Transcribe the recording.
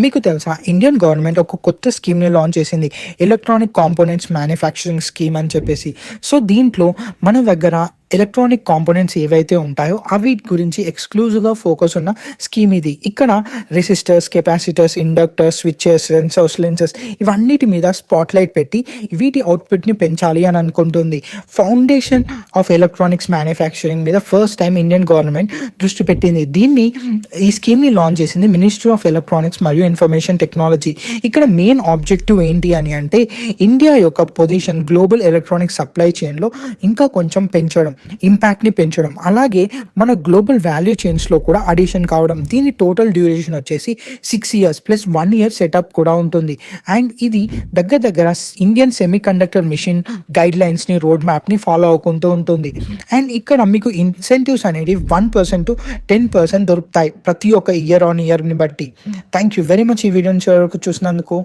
మీకు తెలుసా Indian government ఒక కొత్త స్కీమ్ని లాంచ్ చేసింది. ఎలక్ట్రానిక్ కాంపోనెంట్స్ మ్యానుఫ్యాక్చరింగ్ స్కీమ్ అని చెప్పేసి. సో దీంట్లో మన దగ్గర ఎలక్ట్రానిక్ కాంపోనెంట్స్ ఏవైతే ఉంటాయో అవి గురించి ఎక్స్క్లూజివ్గా ఫోకస్ ఉన్న స్కీమ్ ఇది. ఇక్కడ resistors capacitors inductors switches sensors lenses ఇవన్నిటి మీద స్పాట్లైట్ పెట్టి వీటి అవుట్పుట్ని పెంచాలి అని అనుకుంటుంది. ఫౌండేషన్ ఆఫ్ ఎలక్ట్రానిక్స్ మ్యానుఫ్యాక్చరింగ్ మీద ఫస్ట్ టైం ఇండియన్ గవర్నమెంట్ దృష్టి పెట్టింది. దీన్ని ఈ స్కీమ్ని లాంచ్ చేసింది మినిస్ట్రీ ఆఫ్ ఎలక్ట్రానిక్స్ మరియు ఇన్ఫర్మేషన్ టెక్నాలజీ ఇక్కడ మెయిన్ ఆబ్జెక్టివ్ ఏంటి అని అంటే ఇండియా యొక్క పొజిషన్ గ్లోబల్ ఎలక్ట్రానిక్ సప్లై చైన్లో ఇంకా కొంచెం పెంచడం. ఇంపాక్ట్ని పెంచడం. అలాగే మన గ్లోబల్ వాల్యూ చైన్స్లో కూడా అడిషన్ కావడం. దీని టోటల్ డ్యూరేషన్ వచ్చేసి six years plus one year setup కూడా ఉంటుంది. అండ్ ఇది దగ్గర దగ్గర ఇండియన్ సెమీ కండక్టర్ మిషన్ గైడ్ లైన్స్ని రోడ్ మ్యాప్ని ఫాలో అవుకుంటూ ఉంటుంది. అండ్ ఇక్కడ మీకు ఇన్సెంటివ్స్ అనేవి one percent to ten percent దొరుకుతాయి ప్రతి ఒక్క ఇయర్ ఆన్ ఇయర్ని బట్టి. థ్యాంక్ యూ వెరీ మచ్ ఈ వీడియోని చూసినందుకు.